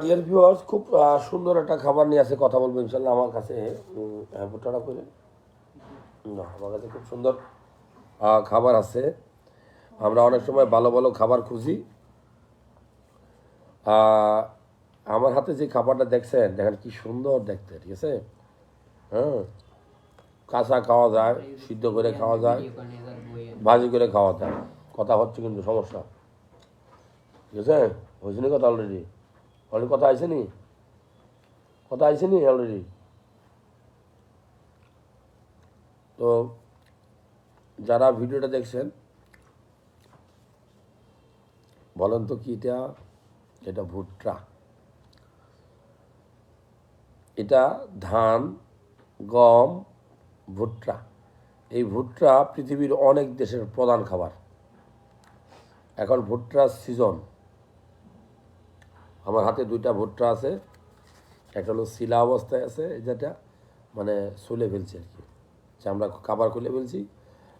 Dear viewers খুব সুন্দর একটা খাবার নিয়ে আছে কথা বলব ইনশাল্লাহ আমার কাছে। ভুট্টাটা করে না, আমার কাছে খুব সুন্দর খাবার আছে। আমরা অনেক সময় ভালো ভালো খাবার খুঁজি। আমার হাতে যে খাবারটা দেখছেন, দেখেন কি সুন্দর দেখতে, ঠিক আছে? হ্যাঁ কাঁচা খাওয়া যায়, সিদ্ধ করে খাওয়া যায়, ভাজি করে খাওয়া যায়। কথা হচ্ছে কিন্তু সমস্যা, ঠিক আছে? হয়েছে কথা অলরেডি অলরেডি কথা আছে নি? কথা আইছে নি অলরেডি তো যারা ভিডিওটা দেখছেন, বলেন তো কি এটা? এটা ভুট্টা। এটা ধান, গম, ভুট্টা। এই ভুট্টা পৃথিবীর অনেক দেশের প্রধান খাবার। এখন ভুট্টার সিজন আমার হাতে দুইটা ভুট্টা আছে একটা হলো শিলা অবস্থায় আছে যেটা মানে সুলে ফেলছি আর কি। যে আমরা কাবার খুলে ফেলছি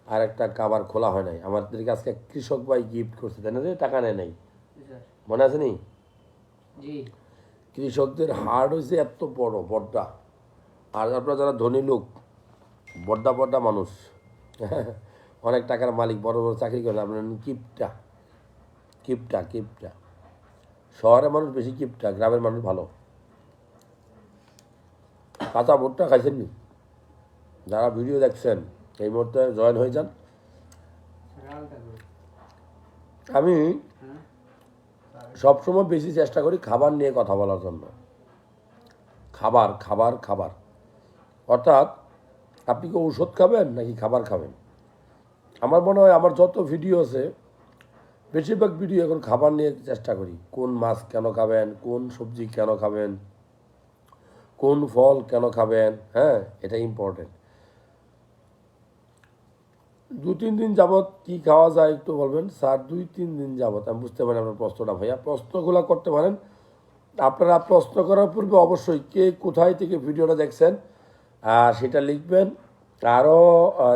আর একটা কাবার খোলা হয় নাই। আমাদেরকে আজকে কৃষক ভাই গিফট করছে তাই না টাকা নেয় নাই? মনে আছে নি? কৃষকদের হাট হয়েছে এত বড় বড্ডা আর আপনারা যারা ধনী লোক বড্ডা বড্ডা মানুষ অনেক টাকার মালিক বড় বড় চাকরি করে আপনার কিপটা কিপটা কিপটা। শহরের মানুষ বেশি কিপটা গ্রামের মানুষ ভালো। কাঁচা ভুট্টা খাইছেন নি? যারা ভিডিও দেখছেন, এই মুহূর্তে জয়েন হয়ে যান। আমি সবসময় বেশি চেষ্টা করি খাবার নিয়ে কথা বলার জন্য। খাবার খাবার খাবার। অর্থাৎ, আপনি কি ঔষধ খাবেন নাকি খাবার খাবেন? আমার মনে হয় আমার যত ভিডিও আছে বেশিরভাগ ভিডিও এখন খাবার নিয়ে চেষ্টা করি। কোন মাছ কেন খাবেন, কোন সবজি কেন খাবেন, কোন ফল কেন খাবেন হ্যাঁ এটা ইম্পর্টেন্ট দু তিন দিন যাবৎ কি খাওয়া যায় একটু বলবেন? স্যার দুই তিন দিন যাবৎ, আমি বুঝতে পারি আপনার প্রশ্নটা ভাইয়া। প্রশ্নগুলো করতে পারেন। আপনারা প্রশ্ন করার পূর্বে অবশ্যই কে কোথায় থেকে ভিডিওটা দেখছেন আর সেটা লিখবেন। আরও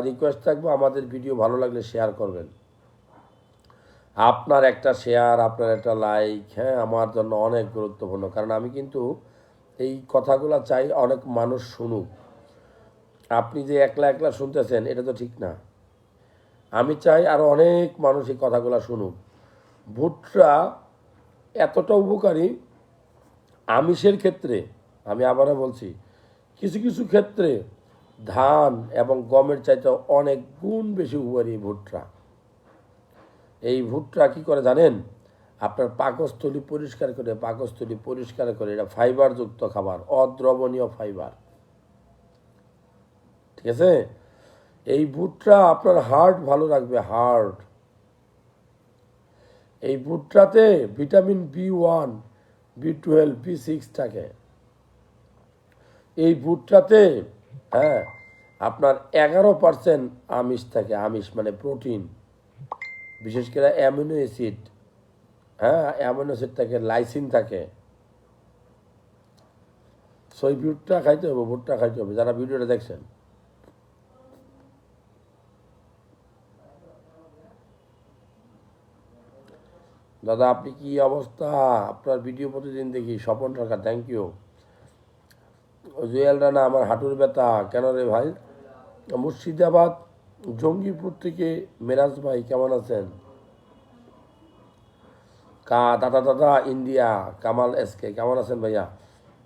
রিকোয়েস্ট থাকব। আমাদের ভিডিও ভালো লাগলে শেয়ার করবেন। আপনার একটা শেয়ার আপনার একটা লাইক হ্যাঁ আমার জন্য অনেক গুরুত্বপূর্ণ। কারণ আমি কিন্তু এই কথাগুলো চাই অনেক মানুষ শুনুক। আপনি যে একলা একলা শুনতেছেন, এটা তো ঠিক না। আমি চাই আরও অনেক মানুষ এই কথাগুলো শুনুক। ভুট্টা এতটা উপকারী, আমিষের ক্ষেত্রে, আমি আবারও বলছি, কিছু কিছু ক্ষেত্রে ধান এবং গমের চাইতে অনেক গুণ বেশি উপকারী ভুট্টা এই ভুট্টা কি করে জানেন? আপনার পাকস্থলী পরিষ্কার করে, পাকস্থলী পরিষ্কার করে, এটা ফাইবারযুক্ত খাবার, অদ্রবণীয় ফাইবার। ঠিক আছে? এই ভুট্টা আপনার হার্ট ভালো রাখবে, হার্ট। এই ভুট্টাতে vitamin B one, B twelve, B six থাকে। এই ভুট্টাতে হ্যাঁ আপনার এগারো পার্সেন্ট আমিষ থাকে, আমিষ মানে প্রোটিন। বিশেষ করে অ্যামিনো অ্যাসিড হ্যাঁ অ্যামিনো অ্যাসিড থাকে, লাইসিন থাকে। সই ভুট্টা খাইতে হবে, ভুট্টা খাইতে হবে, যারা ভিডিওটা দেখছেন। দাদা, আপনি কি অবস্থা? আপনার ভিডিও প্রতিদিন দেখি, স্বপন সরকার থ্যাংক ইউ জুয়েল রানা, আমার হাঁটুর ব্যথা, কেন রে ভাই? মুর্শিদাবাদ জঙ্গিপুর থেকে মেরাজ ভাই কেমন আছেন? কা, দাদা দাদা, ইন্ডিয়া, কামাল এস কে, কেমন আছেন ভাইয়া?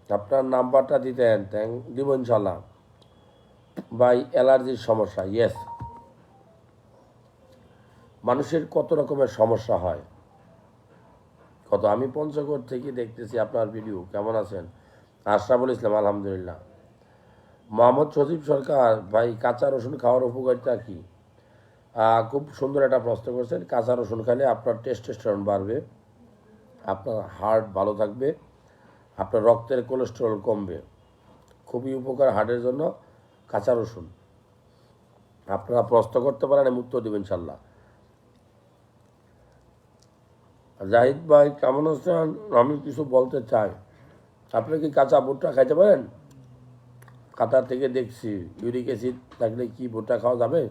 আপনার নাম্বারটা দিতেন থ্যাংক দিব ইনশাল্লাহ ভাই, অ্যালার্জির সমস্যা ইয়েস মানুষের কত রকমের সমস্যা হয়? কত, আমি পঞ্চগড় থেকে দেখতেছি আপনার ভিডিও কেমন আছেন? আশরাফুল ইসলাম, আলহামদুলিল্লাহ। মোহাম্মদ সজীব সরকার, ভাই, কাঁচা রসুন খাওয়ার উপকারিতা কি? খুব সুন্দর একটা প্রশ্ন করছেন। কাঁচা রসুন খেলে আপনার টেস্টোস্টেরন বাড়বে, আপনার হার্ট ভালো থাকবে, আপনার রক্তের কোলেস্টেরল কমবে। খুবই উপকার হার্টের জন্য কাঁচা রসুন। আপনারা প্রশ্ন করতে পারেন, আমি উত্তর দেবেন ইনশাল্লাহ জাহিদ ভাই, কেমন আছেন? আমি কিছু বলতে চাই। আপনি কি কাঁচা ভুট্টা খাইতে পারেন? কাতার থেকে দেখছি, ইউরিক অ্যাসিড থাকলে কি ভুট্টা খাওয়া যাবে?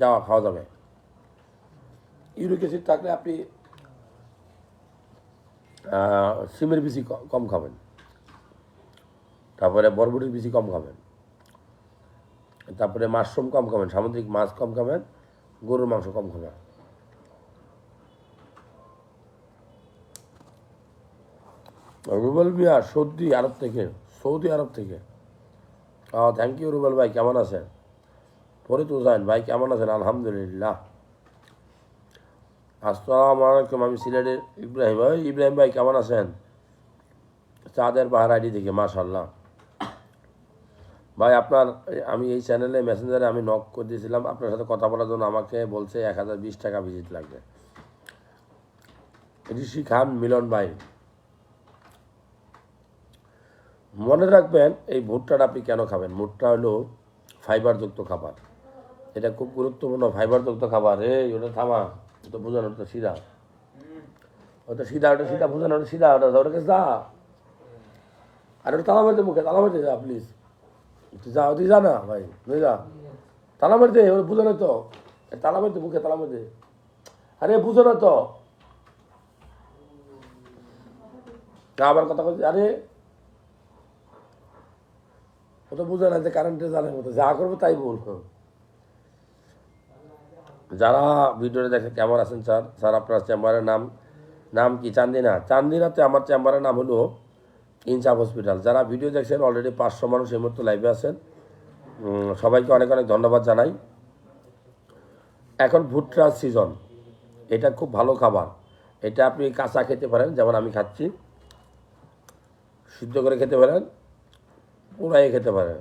যাওয়া, খাওয়া যাবে। ইউরিক অ্যাসিড থাকলে আপনি সিমের বেশি কম খাবেন। তারপরে বরবটির বেশি কম খাবেন। তারপরে মাশরুম কম খাবেন, সামুদ্রিক মাছ কম খাবেন, গরুর মাংস কম খাবেন। রুবেল মিয়া সৌদি আরব থেকে, সৌদি আরব থেকে থ্যাংক ইউ রুবেল ভাই, কেমন আছেন? ফরিদ হুসাইন ভাই, কেমন আছেন? আলহামদুলিল্লাহ। আসসালামু আলাইকুম, আমি সিলেটের ইব্রাহিম ভাই। ইব্রাহিম ভাই, কেমন আছেন? চাঁদের পাহাড় আইডি থেকে মাশাল্লাহ ভাই, আপনার, আমি এই চ্যানেলে মেসেঞ্জারে আমি নক করে দিয়েছিলাম। আপনার সাথে কথা বলার জন্য আমাকে বলছে এক হাজার বিশ টাকা ভিজিট লাগবে। ঋষি খান মিলন ভাই মনে রাখবেন, এই ভুট্টাটা আপনি কেন খাবেন? ভুট্টা হলো ফাইবারযুক্ত খাবার। এটা খুব গুরুত্বপূর্ণ ফাইবারযুক্ত খাবার। এই, ওটা থামা, ওটা বোঝানো, ওটা সিধা। ওটা সিধা ওটা সিধা, বোঝানো, ওটা সিধা, ওটা ওটা কাছে যা। আর ওটা তালা মারতে মুখে, তালা মারতে যা প্লিজ তুই যা তুই যা না, ভাই, তুই যা। তালা মারতে, ওটা বুঝো না তো। তালা মারতে, মুখে তালা মারতে। আরে, বুঝো না তো। আবার কথা বলছি আরে ওটা বুঝে না যে কারেন্টে জানার মতো, যা করব তাই বলব যারা ভিডিওটা দেখে কেমন আছেন স্যার? স্যার, আপনার চেম্বারের নাম নাম কি? চান্দিনা। চান্দিনাতে আমার চেম্বারের নাম হলো ইনসাফ হসপিটাল। যারা ভিডিও দেখছেন অলরেডি পাঁচশো মানুষ এই মুহূর্তে লাইভে আছেন। সবাইকে অনেক অনেক ধন্যবাদ জানাই। এখন ভুট্টা সিজন এটা খুব ভালো খাবার। এটা আপনি কাঁচা খেতে পারেন, যেমন আমি খাচ্ছি। সিদ্ধ করে খেতে পারেন। পোড়াইয়ে খেতে পারে।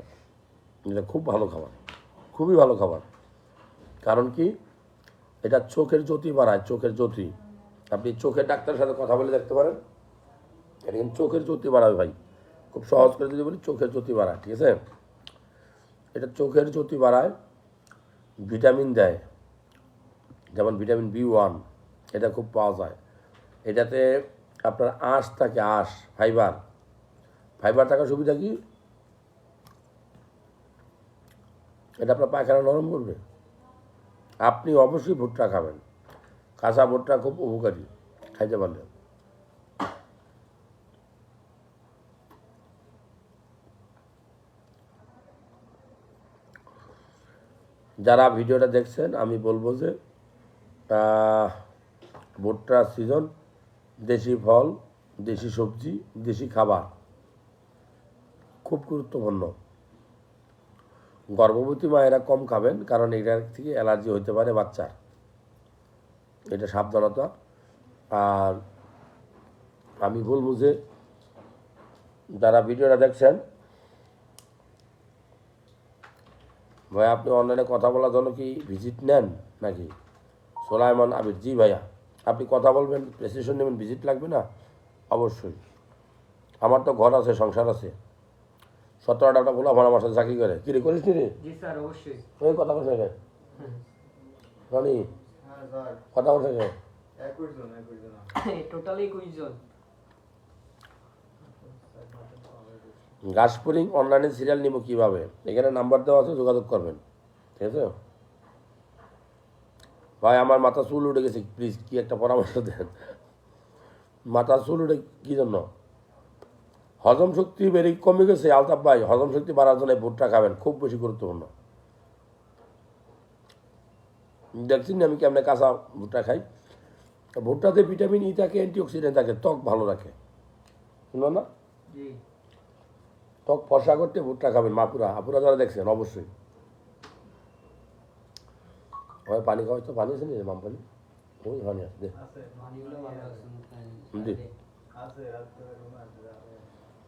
এটা খুব ভালো খাবার, খুবই ভালো খাবার। কারণ কি? এটা চোখের জ্যোতি বাড়ায়, চোখের জ্যোতি। আপনি চোখের ডাক্তারের সাথে কথা বলে দেখতে পারেন। এটা কিন্তু চোখের জ্যোতি বাড়াবে ভাই। খুব সহজ করে যদি বলি, চোখের জ্যোতি বাড়ায়, ঠিক আছে? এটা চোখের জ্যোতি বাড়ায়, ভিটামিন দেয়। যেমন ভিটামিন বি ওয়ান, এটা খুব পাওয়া যায়। এটাতে আপনার আঁশ থাকে, আঁশ, ফাইবার। ফাইবার থাকার সুবিধা কি? এটা আপনার পায়খানা নরম করবে। আপনি অবশ্যই ভুট্টা খাবেন। কাঁচা ভুট্টা খুব উপকারী, খাইতে পারলে। যারা ভিডিওটা দেখছেন, আমি বলব যে ভুট্টার সিজন দেশি ফল, দেশি সবজি, দেশি খাবার, খুব গুরুত্বপূর্ণ। গর্ভবতী মায়েরা কম খাবেন, কারণ এটার থেকে অ্যালার্জি হতে পারে বাচ্চার। এটা সাবধানতা। আর আমি বলব যে, যারা ভিডিওটা দেখছেন, ভাই, আপনি অনলাইনে কথা বলার জন্য কি ভিজিট নেন নাকি? সোলাইমান আবির, জি ভাইয়া। আপনি কথা বলবেন, প্রেসক্রিপশন নেবেন ভিজিট লাগবে না? অবশ্যই। আমার তো ঘর আছে, সংসার আছে। সতেরো আঠারোটা বলো আমার আমার সাথে চাকরি করে। কি রে করিস রে? জি স্যার অবশ্যই। ওই কথা বলছে রে রনি হ্যাঁ কথা বলছে রে গাছপুরিং অনলাইনে সিরিয়াল নিব কীভাবে? এখানে নাম্বার দেওয়া আছে যোগাযোগ করবেন। ঠিক আছে? ভাই আমার মাথা চুল উঠে গেছে প্লিজ কি একটা পরামর্শ দেন। মাথা চুল উঠে কী জন্য? হজম শক্তি বেড়ে কমে গেছে আলতাফ ভাই হজম শক্তি বাড়ার জন্য ভুট্টা খাবেন খুব বেশি গুরুত্বপূর্ণ। দেখছি না আমি কেমনে কাঁচা ভুট্টা খাই? ভুট্টাতে ভিটামিন ই থাকে অ্যান্টিঅক্সিডেন্ট থাকে ত্বক ভালো রাখে। শুনলো না? ত্বক ফর্সা করতে ভুট্টা খাবেন মাপুরা আপুরা যারা দেখছেন অবশ্যই। হয় পানি খাওয়াই তো পানি আছে নি মাম পানি? ওই পানি আছে জি।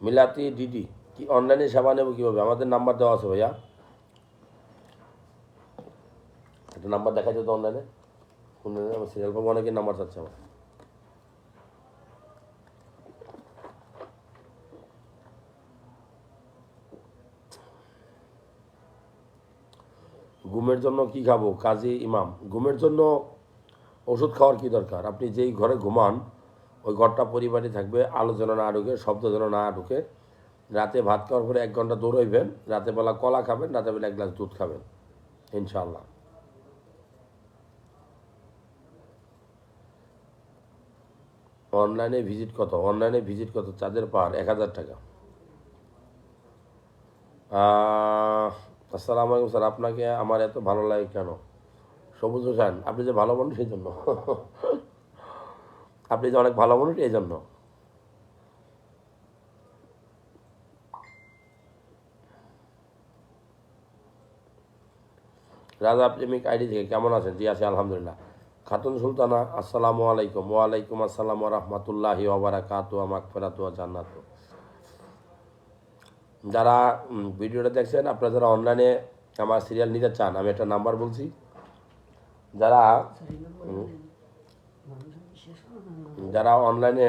মিলাতি ডিডি কি অনলাইনে সেবা নেব কীভাবে? আমাদের নাম্বার দেওয়া আছে ভাইয়া। একটা নাম্বার দেখা যেত অনলাইনে কোন আমার সিরিয়াল পাবো অনেকের নাম্বার চাচ্ছে আমার। ঘুমের জন্য কি খাব? কাজী ইমাম। ঘুমের জন্য ওষুধ খাওয়ার কি দরকার? আপনি যেই ঘরে ঘুমান ওই ঘরটা পরিবারই থাকবে, আলো যেন না ঢুকে, শব্দ যেন না ঢুকে। রাতে ভাত খাওয়ার পরে এক ঘণ্টা দৌড়াইবেন রাতে বেলা কলা খাবেন রাতে বেলা এক গ্লাস দুধ খাবেন ইনশাল্লাহ অনলাইনে ভিজিট কত? অনলাইনে ভিজিট কত? চাঁদের পাহাড়, এক হাজার টাকা। আসসালামু আলাইকুম স্যার, আপনাকে আমার এত ভালো লাগে কেন? সবুজ হোসেন, আপনি যে ভালো মানুষ, সেই জন্য। আপনি যে অনেক ভালো মানুষ এই জন্য রাজা প্রেমিক আইডি থেকে কেমন আছেন? জি আছি আলহামদুলিল্লাহ। খাতুন সুলতানা আসসালামু আলাইকুম। ওয়ালাইকুম আসসালাম রহমতুল্লাহি ওবরাকাত মাকফেরাত জান্নাত। যারা ভিডিওটা দেখছেন আপনারা যারা অনলাইনে আমার সিরিয়াল নিতে চান আমি একটা নাম্বার বলছি। যারা যারা অনলাইনে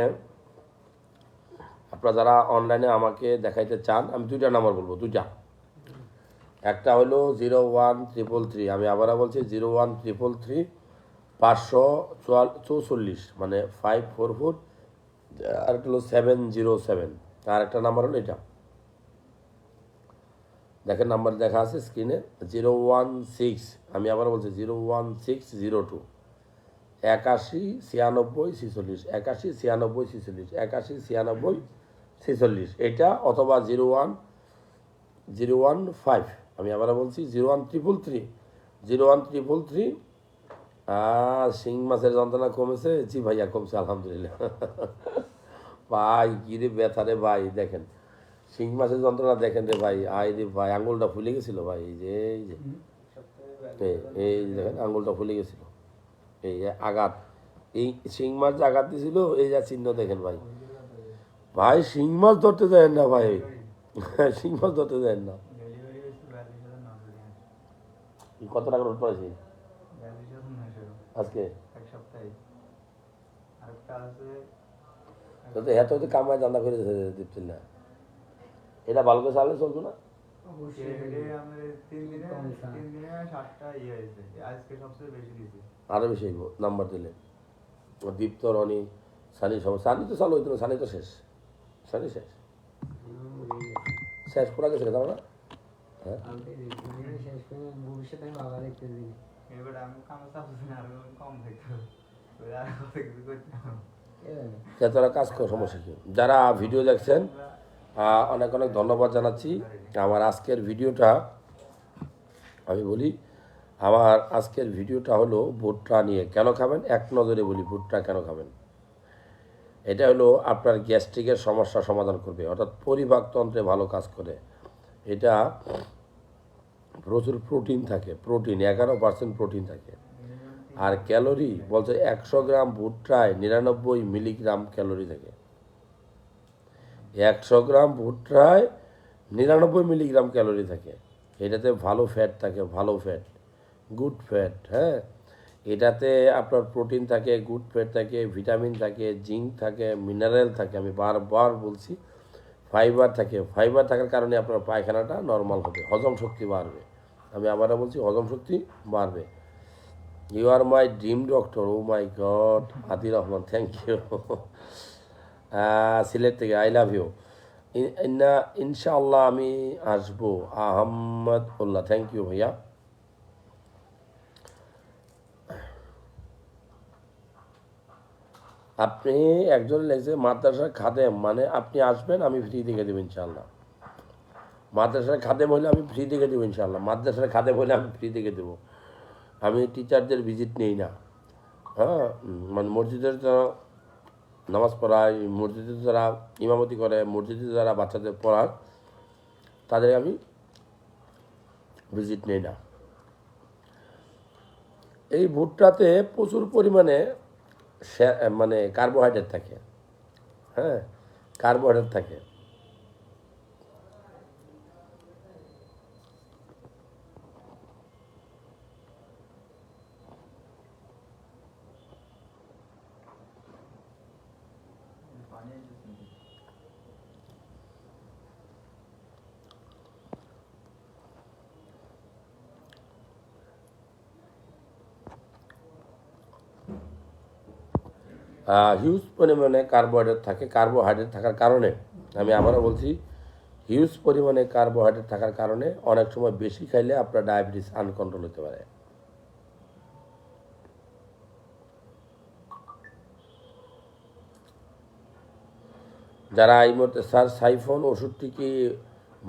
আপনারা যারা অনলাইনে আমাকে দেখাইতে চান, আমি দুইটা নাম্বার বলব, দুইটা। একটা হলো জিরো ওয়ান ট্রিপল থ্রি আমি আবারও বলছি জিরো ওয়ান ট্রিপল থ্রি পাঁচশো চৌচল্লিশ মানে ফাইভ ফোর ফোর আর একটা হলো সেভেন জিরো সেভেন আর একটা নাম্বার হলো এটা। দেখেন নাম্বার দেখা আছে স্ক্রিনে জিরো ওয়ান সিক্স আমি আবার বলছি zero one six zero two একাশি, ছিয়ানব্বই, ছিচল্লিশ। একাশি, ছিয়ানব্বই, ছিচল্লিশ। একাশি, ছিয়ানব্বই, ছিচল্লিশ। এটা অথবা zero one zero one five. আমি আবার বলছি zero one triple three. Zero one triple three. শিং মাছের যন্ত্রণা কমেছে। জি ভাইয়া, কমছে, আলহামদুলিল্লাহ। ভাই, কী রে ব্যথা রে ভাই, দেখেন। শিং মাছের যন্ত্রণা দেখেন রে ভাই। আই রে ভাই, আঙুলটা ফুলে গেছিল ভাই, এই যে এই যে। এই দেখেন, আঙুলটা ফুলে গেছিল। এই যে আঘাত। এই শিং মাছ যে আঘাত দিয়েছিল এই যা চিহ্ন দেখেন ভাই। ভাই, শিং মাছ ধরতে যায় না ভাই। শিং মাছ ধরতে যায় না। কত টাকা রোড পড়েছি? আজকে? এত কামায়, দান্দা করে দিচ্ছেন না। এটা ভালো করে চালে চলতো না? এটা আমাদের তিন দিনে তিন দিনে সাতটা ইয়ে সবচেয়ে বেশি হইব নাম্বার দিলে। ও দীপ্ত রনি সানি সব সানি তো চালু হইতো না সানি তো শেষ। সানি শেষ। শেষ করা গেছে তাও না হ্যাঁ। ভবিষ্যতে আমি বাবা দেখতে দিই। এবার আমি কামে চাপছি না কম আর তোরা কাজ কর সমস্যা কি? যারা ভিডিও দেখছেন অনেক অনেক ধন্যবাদ জানাচ্ছি। আমার আজকের ভিডিওটা, আমি বলি, আমার আজকের ভিডিওটা হলো ভুট্টা নিয়ে কেন খাবেন? এক নজরে বলি, ভুট্টা কেন খাবেন? এটা হলো আপনার গ্যাস্ট্রিকের সমস্যা সমাধান করবে। অর্থাৎ পরিপাকতন্ত্রে ভালো কাজ করে। এটা প্রচুর প্রোটিন থাকে, প্রোটিন, এগারো পার্সেন্ট প্রোটিন থাকে। আর ক্যালোরি, বলছে একশো গ্রাম ভুট্টায় নিরানব্বই মিলিগ্রাম ক্যালোরি থাকে। একশো গ্রাম ভুট্টায় নিরানব্বই মিলিগ্রাম ক্যালোরি থাকে। এটাতে ভালো ফ্যাট থাকে, ভালো ফ্যাট গুড ফ্যাট হ্যাঁ? এটাতে আপনার প্রোটিন থাকে গুড ফ্যাট থাকে ভিটামিন থাকে জিঙ্ক থাকে মিনারেল থাকে। আমি বারবার বলছি ফাইবার থাকে। ফাইবার থাকার কারণে আপনার পায়খানাটা নর্মাল হবে, হজম শক্তি বাড়বে। আমি আবারও বলছি, হজম শক্তি বাড়বে। You are my dream doctor oh my god হাতি রহমান থ্যাংক ইউ সিলেট থেকে আই লাভ ইউ না ইনশাআল্লাহ আমি আসব। আহম্মদ উল্লাহ থ্যাংক ইউ ভাইয়া। আপনি একজন লেগেছে মাদ্রাসার খাদেম মানে আপনি আসবেন, আমি ফ্রি দেখে দেবো ইনশাআল্লাহ। মাদ্রাসার খাদেম হলে আমি ফ্রি দেখে দেবো ইনশাআল্লাহ। মাদ্রাসার খাদেম হলে আমি ফ্রি দেখে দেবো। আমি টিচারদের ভিজিট নেই না। হ্যাঁ মানে মসজিদের যারা নামাজ পড়াই মসজিদে যারা ইমামতি করে, মসজিদে যারা বাচ্চাদের পড়ায়, তাদের আমি ভিজিট নেই না। এই ভুট্টাতে প্রচুর পরিমাণে মানে কার্বোহাইড্রেট থাকে। হ্যাঁ কার্বোহাইড্রেট থাকে পানি এসেছে হিউজ পরিমাণে কার্বোহাইড্রেট থাকে কার্বোহাইড্রেট থাকার কারণে, আমি আবারও বলছি হিউজ পরিমাণে কার্বোহাইড্রেট থাকার কারণে অনেক সময় বেশি খাইলে আপনার ডায়াবেটিস আনকন্ট্রোল হতে পারে। যারা এই মুহূর্তে, স্যার, সাইফোন ওষুধটি কি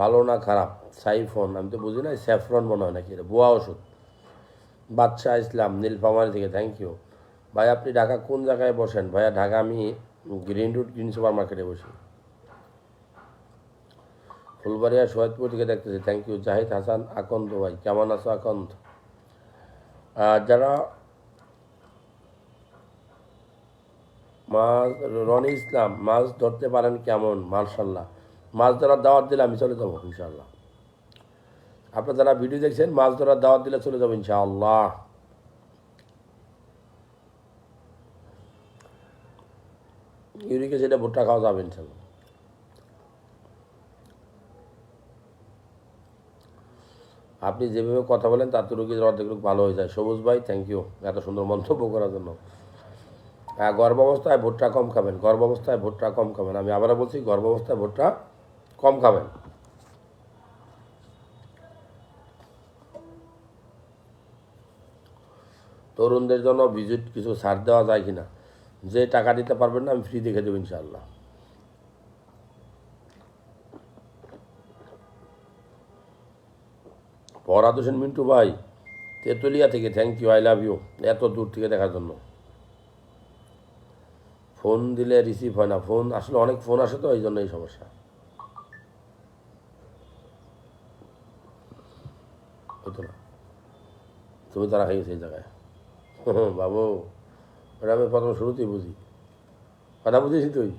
ভালো না খারাপ? সাইফোন, আমি তো বুঝি না স্যাফরন মনে হয় নাকি এটা বুয়া ওষুধ। বাদশাহ ইসলাম, নীলফামারি থেকে থ্যাংক ইউ ভাই, আপনি ঢাকা কোন জায়গায় বসেন? ভাইয়া, ঢাকা আমি গ্রিন রুট গ্রিন সুপার মার্কেটে বসি। ফুলবাড়িয়া সোহাদপুর থেকে দেখতেছি। থ্যাংক ইউ জাহিদ হাসান, আকন্দ ভাই, কেমন আছো আকন্দ? যারা মাছ, রনি ইসলাম, মাছ ধরতে পারেন কেমন? মার্শাল্লাহ মাছ ধরার দাওয়াত দিলে আমি চলে যাব ইনশাল্লাহ আপনারা যারা ভিডিও দেখছেন, মাছ ধরার দাওয়াত দিলে চলে যাব, ইনশাআল্লাহ। ইউরিকে সেটা ভুট্টা খাওয়া যাবে ইনশাল্লাহ আপনি যেভাবে কথা বলেন তাতে রোগীর অর্ধেক রোগ ভালো হয়ে যায়। সবুজ ভাই থ্যাংক ইউ এত সুন্দর মন্তব্য করার জন্য। হ্যাঁ গর্ভাবস্থায় ভুট্টা কম খাবেন, গর্ভাবস্থায় ভুট্টা কম খাবেন। আমি আবারও বলছি, গর্ভাবস্থায় ভুট্টা কম খাবেন। তরুণদের জন্য ভিজিট কিছু ছাড় দেওয়া যায় কিনা? যে টাকা দিতে পারবেন না, আমি ফ্রি দেখে দেবো ইনশাআল্লাহ। পরাদ হোসেন মিন্টু ভাই, তেতুলিয়া থেকে thank you I love you এত দূর থেকে দেখার জন্য। ফোন দিলে রিসিভ হয় না, ফোন আসলে অনেক ফোন আসে তো এই জন্য এই সমস্যা তুমি তারা হয়ে গেছে এই জায়গায়। বাবু। ওটা আমি প্রথম শুরুতেই বুঝি। কথা বুঝেছি তুই?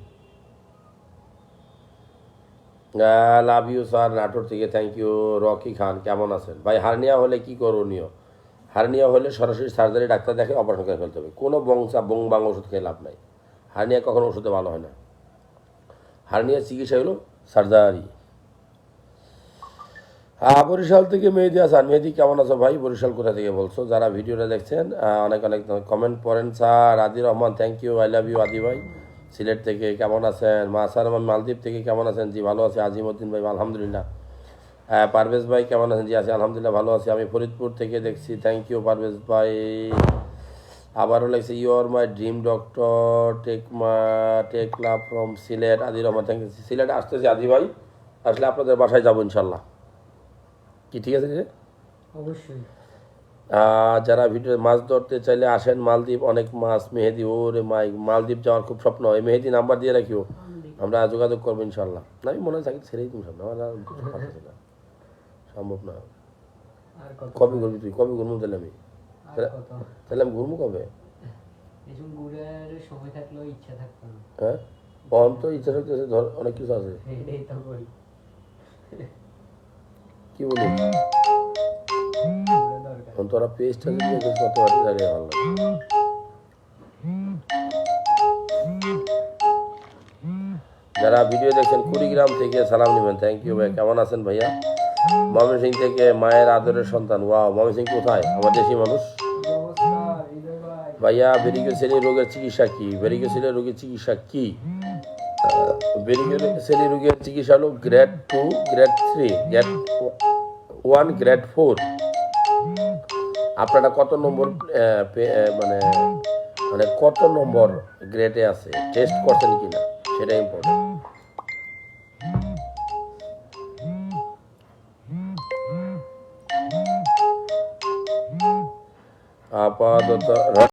লাভ ইউ স্যার নাটোর থেকে থ্যাংক ইউ রকি খান, কেমন আছেন? ভাই, হার্নিয়া হলে কি করণীয়? হার্নিয়া হলে সরাসরি সার্জারি ডাক্তার দেখে অপারেশন করে ফেলতে হবে। কোনো বংশা বং বাং ওষুধ খেয়ে লাভ নাই। হার্নিয়া কখনো ওষুধে ভালো হয় না। হার্নিয়ার চিকিৎসা হলো সার্জারি বরিশাল থেকে মেহেদি হাসান। মেহেদি, কেমন আছো ভাই? বরিশাল কোথা থেকে বলছো? যারা ভিডিওটা দেখছেন অনেক অনেক কমেন্ট পড়েন sir, Adi Rahman thank you I love you Adi ভাই। সিলেট থেকে কেমন আছেন? মাসার রহমান মালদ্বীপ থেকে কেমন আছেন? জি, ভালো আছি। আজিমউদ্দিন ভাই, আলহামদুলিল্লাহ। হ্যাঁ পারভেজ ভাই, কেমন আছেন? জি, আছি, আলহামদুলিল্লাহ, ভালো আছি। আমি ফরিদপুর থেকে দেখছি। থ্যাংক ইউ পারভেজ ভাই। আবারও লাগছে you are my dream doctor take মা take love from Sylhet. Adi Rahman thank you Sylhet আসতেছি, আদি ভাই। আসলে আপনাদের বাসায় যাব, ইনশাল্লাহ। কি ঠিক আছে রে অবশ্যই। যারা ভিডিও মাছ ধরতে চাইলে আসেন মালদ্বীপ অনেক মাছ মেহেদি ওরে মাই মালদ্বীপ যাওয়ার খুব স্বপ্ন। এই মেহেদি নাম্বার দিয়ে রাখিও। আমরা যোগাযোগ করব ইনশাল্লাহ না আমি মনে হয় থাকি ছেড়েই তুমি সব না। সম্ভব না। কবে করবি তুই? কবে ঘুরবো তাহলে আমি? তাহলে আমি ঘুরবো কবে? থাকতো হ্যাঁ? বহন তো ইচ্ছা থাকতেছে ধর অনেক কিছু আছে। কি বলি তোরা পেজটা যদি করতে পারি তাহলে ভালো যারা ভিডিও দেখছেন, কুড়িগ্রাম থেকে সালাম নেবেন। থ্যাংক ইউ ভাই। কেমন আছেন ভাইয়া? ময়মনসিং থেকে মায়ের আদরের সন্তান। ওয়াও ময়মনসিং কোথায়? আমার দেশি মানুষ। ভাইয়া বেরিকেসেলি রোগের চিকিৎসা কি? বেরিকেসেলি রোগের চিকিৎসা কি? রোগের চিকিৎসা হলো grade two grade three grade one grade four আপনারা কত নম্বর মানে মানে কত নম্বর গ্রেডে আছে? টেস্ট করছেন কিনা? সেটা ইম্পর্টেন্ট আপাতত